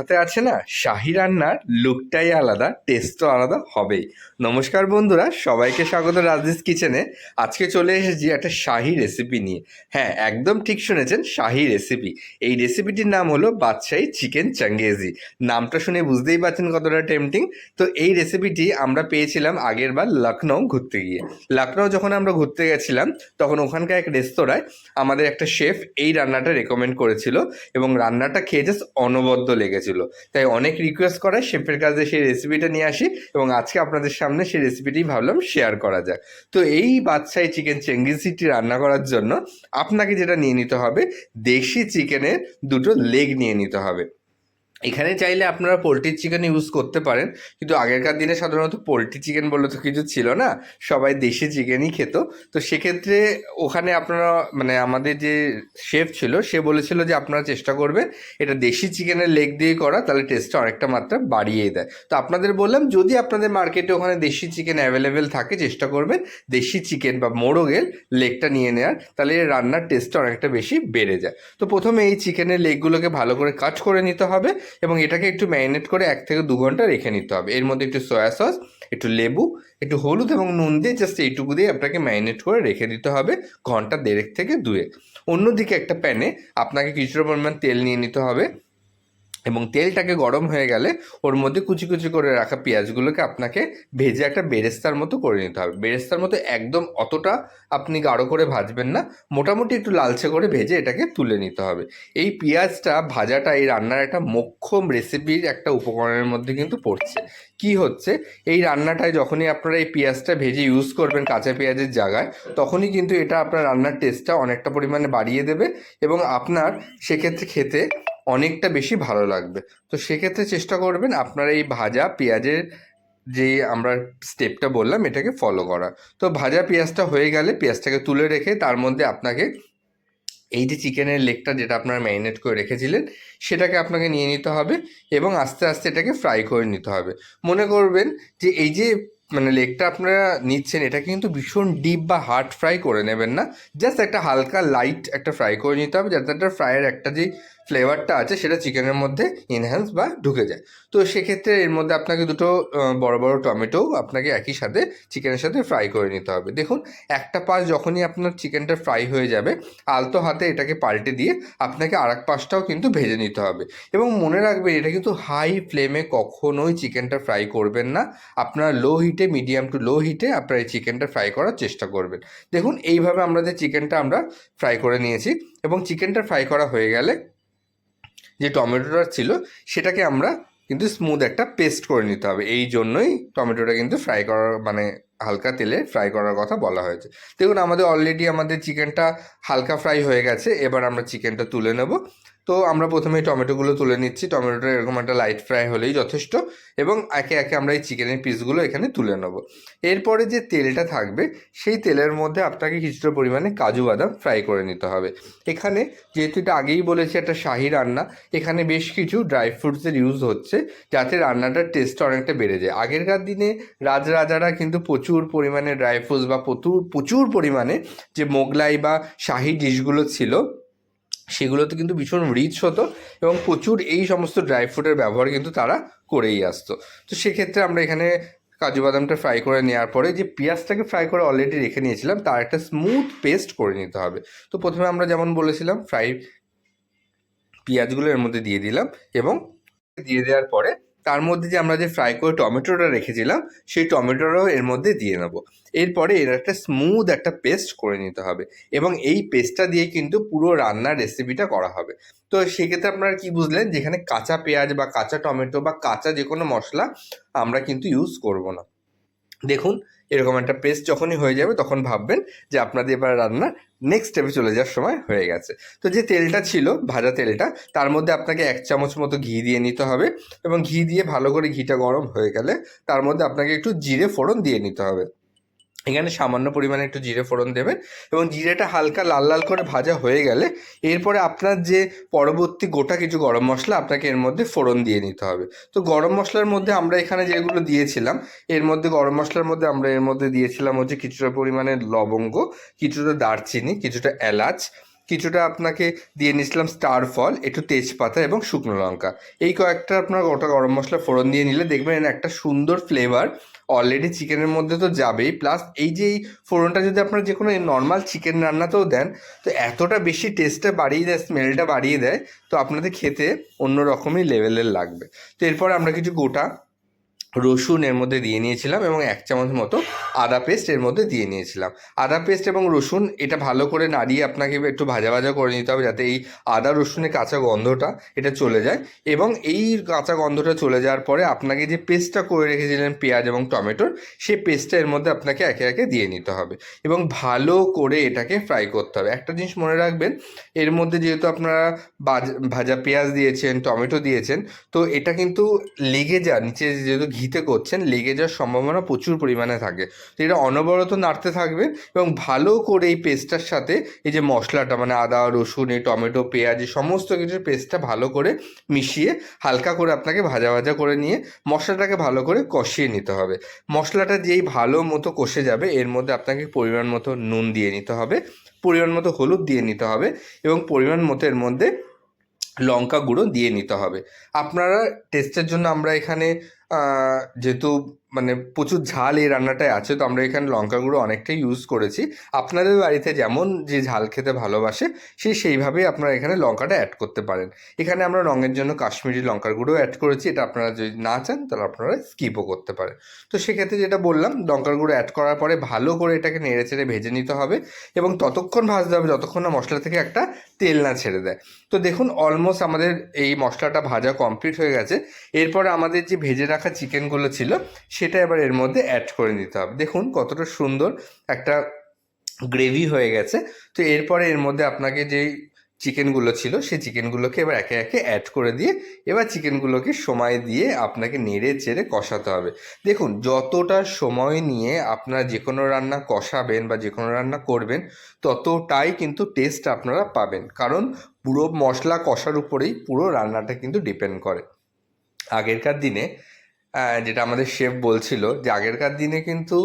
হাতে আছে না শাহি রান্নার লুকটাই আলাদা টেস্টও আলাদা হবেই নমস্কার বন্ধুরা, সবাইকে স্বাগত রাজদিস কিচেনে আজকে চলে এসেছি একটা শাহি রেসিপি নিয়ে। হ্যাঁ একদম ঠিক শুনেছেন, শাহি রেসিপি এই রেসিপিটির নাম হলো বাদশাহী চিকেন চাঙ্গেজি নামটা শুনে বুঝতেই পারছেন কতটা টেম্পটিং তো এই রেসিপিটি আমরা পেয়েছিলাম আগের বার লখনৌ ঘুরতে গিয়ে। লখনৌ যখন আমরা ঘুরতে গেছিলাম, তখন ওখানকার এক রেস্তোরাঁয় আমাদের একটা শেফ এই রান্নাটা রেকমেন্ড করেছিল এবং রান্নাটা খেয়ে জাস্ট অনবদ্য লেগেছিল। তাই অনেক রিকোয়েস্ট করায় শেফের কাছে সেই রেসিপিটা নিয়ে আসি এবং আজকে আপনাদের সামনে সেই রেসিপিটি ভাবলাম শেয়ার করা যাক। তো এই বাদশাহী চিকেন চেঙ্গিসিটি রান্না করার জন্য আপনাকে যেটা নিয়ে নিতে হবে, দেশি চিকেনের দুটো লেগ নিয়ে নিতে হবে। এখানে চাইলে আপনারা পোলট্রির চিকেন ইউজ করতে পারেন, কিন্তু আগেরকার দিনে সাধারণত পোলট্রি চিকেন বলে তো কিছু ছিল না, সবাই দেশি চিকেনই খেত। তো সেক্ষেত্রে ওখানে আপনারা মানে আমাদের যে শেফ ছিল, সে বলেছিল যে আপনারা চেষ্টা করবেন এটা দেশি চিকেনের লেগ দিয়ে করা, তাহলে টেস্টটা অনেকটা মাত্রা বাড়িয়ে দেয়। তো আপনাদের বললাম, যদি আপনাদের মার্কেটে ওখানে দেশি চিকেন অ্যাভেলেবেল থাকে, চেষ্টা করবেন দেশি চিকেন বা মোরগের লেগটা নিয়ে নেওয়ার তাহলে রান্নার টেস্টটা অনেকটা বেশি বেড়ে যায়। তো প্রথমে এই চিকেনের লেগগুলোকে ভালো করে কাট করে নিতে হবে এবং এটাকে একটু ম্যারিনেট করে এক থেকে দু ঘণ্টা রেখে নিতে হবে। এর মধ্যে একটু সয়া সস, একটু লেবু, একটু হলুদ এবং নুন দিয়ে জাস্ট এইটুকু দিয়ে আপনাকে ম্যারিনেট করে রেখে দিতে হবে ঘণ্টা দেড়েক থেকে দুয়েক। অন্যদিকে একটা প্যানে আপনাকে কিছুটা পরিমাণ তেল নিয়ে নিতে হবে। এবং তেলটাকে গরম হয়ে গেলে ওর মধ্যে কুচি কুচি করে রাখা পেঁয়াজগুলোকে আপনাকে ভেজে একটা বেরেস্তার মতো করে নিতে হবে। বেরেস্তার মতো একদম অতটা আপনি গাঢ় করে ভাজবেন না, মোটামুটি একটু লালচে করে ভেজে এটাকে তুলে নিতে হবে। এই পেঁয়াজটা ভাজাটা, এই রান্নার একটা মোক্ষম রেসিপির একটা উপকরণের মধ্যে কিন্তু পড়ছে। কি হচ্ছে? এই রান্নাটায় যখনই আপনারা এই পেঁয়াজটা ভেজে ইউজ করবেন কাঁচা পেঁয়াজের জায়গায়, তখনই কিন্তু এটা আপনার রান্নার টেস্টটা অনেকটা পরিমাণে বাড়িয়ে দেবে এবং আপনার সেক্ষেত্রে খেতে অনেকটা বেশি ভালো লাগবে। তো সেক্ষেত্রে চেষ্টা করবেন আপনারা এই ভাজা পেঁয়াজের যে আমরা স্টেপটা বললাম, এটাকে ফলো করা। তো ভাজা পেঁয়াজটা হয়ে গেলে পেঁয়াজটাকে তুলে রেখে তার মধ্যে আপনাকে এই যে চিকেনের লেগটা যেটা আপনারা ম্যারিনেট করে রেখেছিলেন, সেটাকে আপনাকে নিয়ে নিতে হবে এবং আস্তে আস্তে এটাকে ফ্রাই করে নিতে হবে। মনে করবেন যে এই যে মানে লেগটা আপনারা নিচ্ছেন, এটা কিন্তু ভীষণ ডিপ বা হার্ড ফ্রাই করে নেবেন না। জাস্ট একটা হালকা, লাইট একটা ফ্রাই করে নিতে হবে, যাতে একটা ফ্রাইয়ের একটা যে ফ্লেভারটা আছে, সেটা চিকেনের মধ্যে এনহ্যান্স বা ঢুকে যায়। তো সেক্ষেত্রে এর মধ্যে আপনাকে দুটো বড় বড় টমেটো আপনাকে একই সাথে চিকেনের সাথে ফ্রাই করে নিতে হবে। দেখুন, একটা পাশ যখনই আপনার চিকেনটা ফ্রাই হয়ে যাবে, আলতো হাতে এটাকে পাল্টে দিয়ে আপনাকে আর এক পাশটাও কিন্তু ভেজে নিতে হবে। এবং মনে রাখবেন, এটা কিন্তু হাই ফ্লেমে কখনোই চিকেনটা ফ্রাই করবেন না। আপনারা লো হিটে মিডিয়াম টু লো হিটে আপনারা এই চিকেনটা ফ্রাই করার চেষ্টা করবেন। দেখুন, এইভাবে আমরা যে চিকেনটা আমরা ফ্রাই করে নিয়েছি, এবং চিকেনটা ফ্রাই করা হয়ে গেলে যে টমেটোটা ছিল, সেটাকে আমরা কিন্তু স্মুথ একটা পেস্ট করে নিতে হবে। এই জন্যই টমেটোটা কিন্তু ফ্রাই করার মানে হালকা তেলে ফ্রাই করার কথা বলা হয়েছে। দেখুন, আমাদের অলরেডি আমাদের চিকেনটা হালকা ফ্রাই হয়ে গেছে। এবার আমরা চিকেনটা তুলে নেব। তো আমরা প্রথমে টমেটোগুলো তুলে নিচ্ছি। টমেটোটা এরকম একটা লাইট ফ্রাই হলেই যথেষ্ট এবং একে একে আমরা এই চিকেনের পিসগুলো এখানে তুলে নেব। এরপরে যে তেলটা থাকবে, সেই তেলের মধ্যে আপনাকে কিছুটা পরিমাণে কাজু বাদাম ফ্রাই করে নিতে হবে। এখানে যেহেতু এটা আগেই বলেছি একটা শাহি রান্না, এখানে বেশ কিছু ড্রাই ফ্রুটসের ইউজ হচ্ছে যাতে রান্নাটার টেস্ট অনেকটা বেড়ে যায়। আগেরকার দিনে রাজরাজারা কিন্তু প্রচুর পরিমাণে ড্রাই ফ্রুটস বা প্রচুর প্রচুর পরিমাণে যে মোগলাই বা শাহি ডিশগুলো ছিল সেগুলোতে কিন্তু ভীষণ রিচ হতো এবং প্রচুর এই সমস্ত ড্রাই ফ্রুটের ব্যবহার কিন্তু তারা করেই আসতো। তো সেক্ষেত্রে আমরা এখানে কাজু বাদামটা ফ্রাই করে নেওয়ার পরে যে পেঁয়াজটাকে ফ্রাই করে অলরেডি রেখে নিয়েছিলাম, তার একটা স্মুথ পেস্ট করে নিতে হবে। তো প্রথমে আমরা যেমন বলেছিলাম ফ্রাই পেঁয়াজগুলো এর মধ্যে দিয়ে দিলাম এবং দিয়ে দেওয়ার পরে তার মধ্যে যে আমরা যে ফ্রাই করে টমেটোটা রেখেছিলাম, সেই টমেটোটাও এর মধ্যে দিয়ে নেব। এরপরে এর একটা স্মুথ একটা পেস্ট করে নিতে হবে এবং এই পেস্টটা দিয়ে কিন্তু পুরো রান্নার রেসিপিটা করা হবে। তো সেক্ষেত্রে আপনারা কি বুঝলেন? যেখানে কাঁচা পেঁয়াজ বা কাঁচা টমেটো বা কাঁচা যে কোনো মশলা আমরা কিন্তু ইউজ করব না। দেখুন এরকম একটা পেস্ট যখনই হয়ে যাবে তখন ভাববেন যে আপনাদের এবার রান্না নেক্সট স্টেপে চলে যাওয়ার সময় হয়ে গেছে। তো যে তেলটা ছিল, ভাজা তেলটা, তার মধ্যে আপনাকে এক চামচ মতো ঘি দিয়ে নিতে হবে এবং ঘি দিয়ে ভালো করে ঘিটা গরম হয়ে গেলে তার মধ্যে আপনাকে একটু জিরে ফোড়ন দিয়ে নিতে হবে। এখানে সামান্য পরিমাণে একটু জিরে ফোড়ন দেবেন এবং জিরেটা হালকা লাল লাল করে ভাজা হয়ে গেলে এরপরে আপনার যে পরবর্তী গোটা কিছু গরম মশলা আপনাকে এর মধ্যে ফোড়ন দিয়ে নিতে হবে। তো গরম মশলার মধ্যে আমরা এখানে যেগুলো দিয়েছিলাম, এর মধ্যে গরম মশলার মধ্যে আমরা এর মধ্যে দিয়েছিলাম হচ্ছে কিছুটা পরিমাণে লবঙ্গ, কিছুটা দারচিনি, কিছুটা এলাচ, কিছুটা আপনাকে দিয়ে নিয়েছিলাম স্টার ফল, একটু তেজপাতা এবং শুকনো লঙ্কা। এই কয়েকটা আপনার গোটা গরম মশলা ফোড়ন দিয়ে নিলে দেখবেন একটা সুন্দর ফ্লেভার অলরেডি চিকেনের মধ্যে তো যাবেই। প্লাস এই যে এই ফোড়নটা যদি আপনারা যে কোনো নর্মাল চিকেন রান্নাতেও দেন, তো এতটা বেশি টেস্টটা বাড়িয়ে দেয় স্মেলটা বাড়িয়ে দেয়, তো আপনাদের খেতে অন্য রকমই লেভেলের লাগবে। তো এরপর আমরা কিছু গোটা রসুন এর মধ্যে দিয়ে নিয়েছিলাম এবং এক চামচ মতো আদা পেস্ট এর মধ্যে দিয়ে নিয়েছিলাম। আদা পেস্ট এবং রসুন এটা ভালো করে নাড়িয়ে আপনাকে একটু ভাজা ভাজা করে নিতে হবে যাতে এই আদা রসুনের কাঁচা গন্ধটা এটা চলে যায় এবং এই কাঁচা গন্ধটা চলে যাওয়ার পরে আপনাকে যে পেস্টটা করে রেখেছিলেন পেঁয়াজ এবং টমেটোর, সেই পেস্টটা এর মধ্যে আপনাকে একে একে দিয়ে নিতে হবে এবং ভালো করে এটাকে ফ্রাই করতে হবে। একটা জিনিস মনে রাখবেন, এর মধ্যে যেহেতু আপনারা ভাজা পেঁয়াজ দিয়েছেন, টমেটো দিয়েছেন, তো এটা কিন্তু লেগে যা নিচে যেহেতু ঘিতে করছেন, লেগে যাওয়ার সম্ভাবনা প্রচুর পরিমাণে থাকে। তো এটা অনবরত নাড়তে থাকবে এবং ভালো করে এই পেস্টটার সাথে এই যে মশলাটা মানে আদা, রসুন, এই টমেটো, পেঁয়াজ, এই সমস্ত কিছুর পেস্টটা ভালো করে মিশিয়ে হালকা করে আপনাকে ভাজা ভাজা করে নিয়ে মশলাটাকে ভালো করে কষিয়ে নিতে হবে। মশলাটা যেই ভালো মতো কষে যাবে, এর মধ্যে আপনাকে পরিমাণ মতো নুন দিয়ে নিতে হবে, পরিমাণ মতো হলুদ দিয়ে নিতে হবে এবং পরিমাণ মতো এর মধ্যে লঙ্কা গুঁড়ো দিয়ে নিতে হবে। আপনারা টেস্টের জন্য আমরা এখানে যেহেতু মানে প্রচুর ঝাল এই রান্নাটায় আছে, তো আমরা এখানে লঙ্কা গুঁড়ো অনেকটাই ইউজ করেছি। আপনাদের বাড়িতে যেমন যে ঝাল খেতে ভালোবাসে, সে সেইভাবেই আপনারা এখানে লঙ্কাটা অ্যাড করতে পারেন। এখানে আমরা রঙের জন্য কাশ্মীরি লঙ্কার গুঁড়ো অ্যাড করেছি, এটা আপনারা যদি না চান, তাহলে আপনারা স্কিপও করতে পারেন। তো সেক্ষেত্রে যেটা বললাম, লঙ্কার গুঁড়ো অ্যাড করার পরে ভালো করে এটাকে নেড়ে চেড়ে ভেজে নিতে হবে এবং ততক্ষণ ভাজতে হবে যতক্ষণ না মশলা থেকে একটা তেল না ছেড়ে দেয়। তো দেখুন অলমোস্ট আমাদের এই মশলাটা ভাজা কমপ্লিট হয়ে গেছে। এরপরে আমাদের যে ভেজে রাখা চিকেনগুলো ছিল সেটা এবার এর মধ্যে অ্যাড করে নিতে হবে। দেখুন কতটা সুন্দর একটা গ্রেভি হয়ে গেছে। তো এরপরে এর মধ্যে আপনাকে যেই চিকেনগুলো ছিল, সেই চিকেনগুলোকে এবার একে একে অ্যাড করে দিয়ে এবার চিকেনগুলোকে সময় দিয়ে আপনাকে নেড়ে চেড়ে কষাতে হবে। দেখুন যতটা সময় নিয়ে আপনারা যে কোনো রান্না কষাবেন বা যে কোনো রান্না করবেন, ততটাই কিন্তু টেস্ট আপনারা পাবেন। কারণ পুরো মশলা কষার উপরেই পুরো রান্নাটা কিন্তু ডিপেন্ড করে। আগেরকার দিনে যেটা আমাদের শেফ বলছিল যে আগেরকার দিনে কিন্তু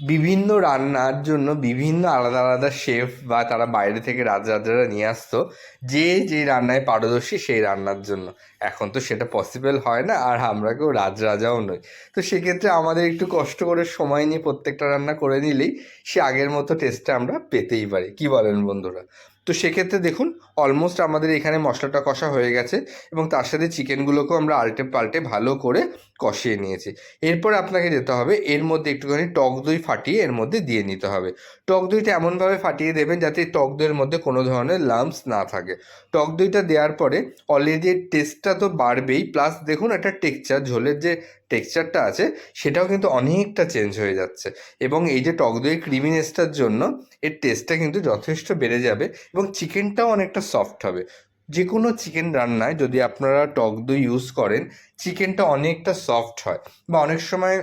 বিভিন্ন রান্নার জন্য বিভিন্ন আলাদা আলাদা শেফ বা তারা বাইরে থেকে রাজরাজারা নিয়ে আসতো যে যে রান্নায় পারদর্শী সেই রান্নার জন্য। এখন তো সেটা পসিবল হয় না আর আমরা কেউ রাজরাজাও নই। তো সেক্ষেত্রে আমাদের একটু কষ্ট করে সময় নিয়ে প্রত্যেকটা রান্না করে নিলেই সে আগের মতো টেস্টটা আমরা পেতেই পারি। কি বলেন বন্ধুরা? তো সেক্ষেত্রে দেখুন অলমোস্ট আমাদের এখানে মশলাটা কষা হয়ে গেছে এবং তার সাথে চিকেনগুলোকেও আমরা আলটে পাল্টে ভালো করে কষিয়ে নিয়েছি। এরপর আপনাকে যেতে হবে, এর মধ্যে একটুখানি টক দই ফাটিয়ে এর মধ্যে দিয়ে নিতে হবে। টক দইটা এমনভাবে ফাটিয়ে দেবেন যাতে টক দইয়ের মধ্যে কোনো ধরনের লাম্পস না থাকে। টক দইটা দেওয়ার পরে অলরেডি টেস্টটা তো বাড়বেই প্লাস দেখুন একটা টেক্সচার ঝোলের যে টেক্সচারটা আছে, সেটাও কিন্তু অনেকটা চেঞ্জ হয়ে যাচ্ছে। এবং এই যে টক দই ক্রিমিনেসটার জন্য, এর টেস্টটা কিন্তু যথেষ্ট বেড়ে যাবে এবং চিকেনটাও অনেকটা সফট হবে। যে কোনো চিকেন রান্নায় যদি আপনারা টক দই ইউজ করেন চিকেনটা অনেকটা সফট হয়। বা অনেক সময়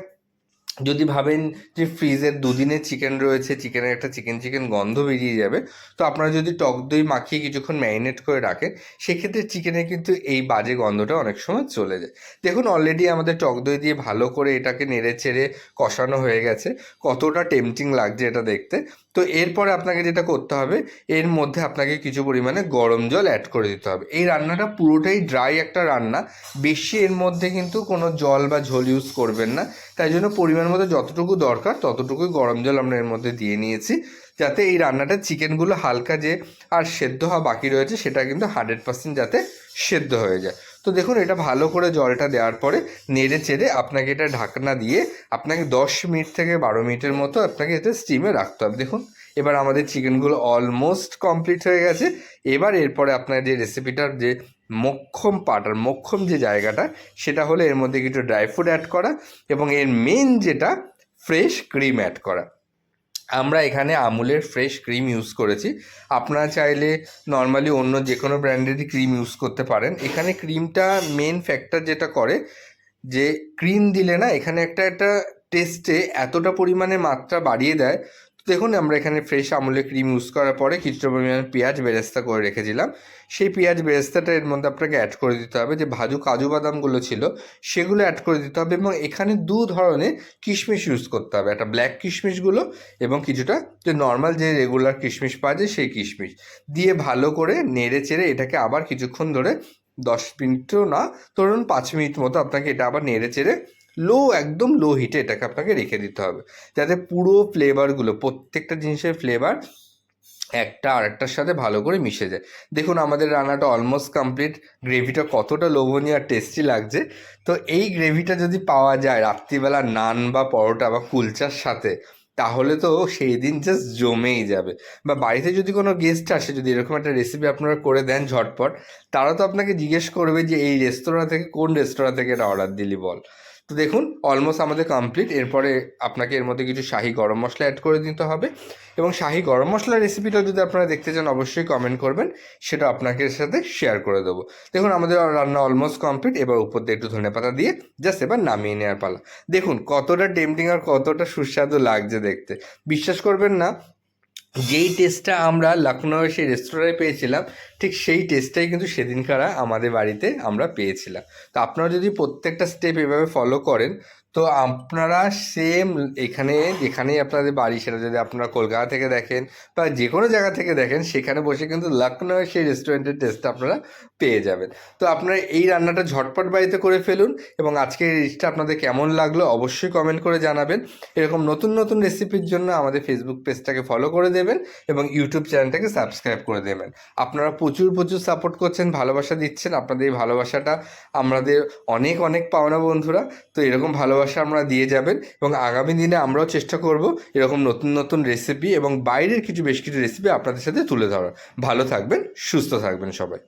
যদি ভাবেন যে ফ্রিজের দুদিনের চিকেন রয়েছে চিকেনের একটা চিকেন চিকেন গন্ধ বেরিয়ে যাবে, তো আপনারা যদি টক দই মাখিয়ে কিছুক্ষণ ম্যারিনেট করে রাখেন, সেক্ষেত্রে চিকেনে কিন্তু এই বাজে গন্ধটা অনেক সময় চলে যায়। দেখুন অলরেডি আমাদের টক দই দিয়ে ভালো করে এটাকে নেড়ে চেড়ে কষানো হয়ে গেছে। কতটা টেমটিং লাগছে এটা দেখতে। তো এরপরে আপনাকে যেটা করতে হবে, এর মধ্যে আপনাকে কিছু পরিমাণে গরম জল অ্যাড করে দিতে হবে। এই রান্নাটা পুরোটাই ড্রাই একটা রান্না, বেশি এর মধ্যে কিন্তু কোনো জল বা ঝোল ইউজ করবেন না। তাই জন্য পরিমাণ মতো যতটুকু দরকার, ততটুকুই গরম জল আমরা এর মধ্যে দিয়ে নিয়েছি। যাতে এই রান্নাটা চিকেনগুলো হালকা যে আর সেদ্ধ হওয়া বাকি রয়েছে, সেটা কিন্তু হান্ড্রেড পার্সেন্ট যাতে সেদ্ধ হয়ে যায়। তো দেখুন, এটা ভালো করে জলটা দেওয়ার পরে নেড়ে চেড়ে আপনাকে এটা ঢাকনা দিয়ে আপনাকে দশ মিনিট থেকে বারো মিনিটের মতো আপনাকে এটা স্টিমে রাখতে হবে। দেখুন, এবার আমাদের চিকেনগুলো অলমোস্ট কমপ্লিট হয়ে গেছে। এবার এরপরে আপনার যে রেসিপিটার যে মক্ষম পার্ট আর মক্ষম যে জায়গাটা, সেটা হলো এর মধ্যে কিছু ড্রাই ফ্রুট অ্যাড করা এবং এর মেন যেটা ফ্রেশ ক্রিম অ্যাড করা। আমরা এখানে আমুলের ফ্রেশ ক্রিম ইউজ করেছি। আপনারা চাইলে নর্মালি অন্য যে কোনো ব্র্যান্ডেরই ক্রিম ইউজ করতে পারেন। এখানে ক্রিমটা মেন ফ্যাক্টর যেটা করে, যে ক্রিম দিলে না, এখানে একটা একটা টেস্টে এতটা পরিমাণে মাত্রা বাড়িয়ে দেয় দেখুন, আমরা এখানে ফ্রেশ আমুলের ক্রিম ইউজ করার পরে কিছুটা পরিমাণে পেঁয়াজ বেরেস্তা করে রেখেছিলাম। সেই পেঁয়াজ বেরেস্তাটা এর মধ্যে আপনাকে অ্যাড করে দিতে হবে। যে ভাজু কাজু বাদামগুলো ছিল, সেগুলো অ্যাড করে দিতে হবে এবং এখানে দু ধরনের কিশমিশ ইউজ করতে হবে। একটা ব্ল্যাক কিশমিশগুলো এবং কিছুটা যে নর্মাল যে রেগুলার কিশমিশ পাওয়া যায় সেই কিশমিশ। দিয়ে ভালো করে নেড়ে চেড়ে এটাকে আবার কিছুক্ষণ ধরে দশ মিনিটও না, ধরুন পাঁচ মিনিট মতো আপনাকে এটা আবার নেড়ে চেড়ে লো একদম লো হিটে এটাকে আপনাকে রেখে দিতে হবে। যাতে পুরো ফ্লেভারগুলো প্রত্যেকটা জিনিসের ফ্লেভার একটা আরেকটার সাথে ভালো করে মিশে যায়। দেখুন, আমাদের রান্নাটা অলমোস্ট কমপ্লিট গ্রেভিটা কতটা লোভনীয় আর টেস্টি লাগছে। তো এই গ্রেভিটা যদি পাওয়া যায় রাত্রিবেলা নান বা পরোটা বা কুলচার সাথে, তাহলে তো সেই দিন জাস্ট জমেই যাবে। বা বাড়িতে যদি কোনো গেস্ট আসে, যদি এরকম একটা রেসিপি আপনারা করে দেন ঝটপট, তারা তো আপনাকে জিজ্ঞেস করবে যে, এই রেস্তোরাঁ থেকে কোন রেস্তোরাঁ থেকে এটা অর্ডার দিলি বল? তো দেখুন অলমোস্ট আমাদের কমপ্লিট এরপরে আপনাকে এর মধ্যে কিছু শাহি গরম মশলা অ্যাড করে দিতে হবে। এবং শাহি গরম মশলার রেসিপিটা যদি আপনারা দেখতে চান, অবশ্যই কমেন্ট করবেন। সেটা আপনাকে সাথে শেয়ার করে দেবো। দেখুন, আমাদের রান্না অলমোস্ট কমপ্লিট এবার উপর দিয়ে একটু ধনে পাতা দিয়ে জাস্ট এবার নামিয়ে নেওয়ার পালা। দেখুন, কতটা টেম্পটিং আর কতটা সুস্বাদু লাগছে দেখতে। বিশ্বাস করবেন না, যেই টেস্টটা আমরা লখনৌয়ের সেই রেস্তোরাঁয় পেয়েছিলাম ঠিক সেই টেস্টটাই কিন্তু সেদিনকার আমাদের বাড়িতে আমরা পেয়েছিলাম। তো আপনারা যদি প্রত্যেকটা স্টেপ এভাবে ফলো করেন, তো আপনারা সেম এখানে, যেখানেই আপনাদের বাড়ি সেটা যদি আপনারা কলকাতা থেকে দেখেন বা যে কোনো জায়গা থেকে দেখেন, সেখানে বসে কিন্তু লখনৌয়ের সেই রেস্টুরেন্টের টেস্টটা আপনারা পেয়ে যাবেন। তো আপনারা এই রান্নাটা ঝটপট বাড়িতে করে ফেলুন এবং আজকের রিচটা আপনাদের কেমন লাগল অবশ্যই কমেন্ট করে জানাবেন। এরকম নতুন নতুন রেসিপির জন্য আমাদের ফেসবুক পেজটাকে ফলো করে দেবেন এবং ইউটিউব চ্যানেলটাকে সাবস্ক্রাইব করে দেবেন। আপনারা প্রচুর প্রচুর সাপোর্ট করছেন, ভালোবাসা দিচ্ছেন। আপনাদের এই ভালোবাসাটা আমাদের অনেক অনেক পাওনা বন্ধুরা। তো এরকম ভালোবাসা আমরা দিয়ে যাবেন এবং আগামী দিনে আমরাও চেষ্টা করব এরকম নতুন নতুন রেসিপি এবং বাইরের কিছু, বেশ কিছু রেসিপি আপনাদের সাথে তুলে ধরার। ভালো থাকবেন, সুস্থ থাকবেন সবাই।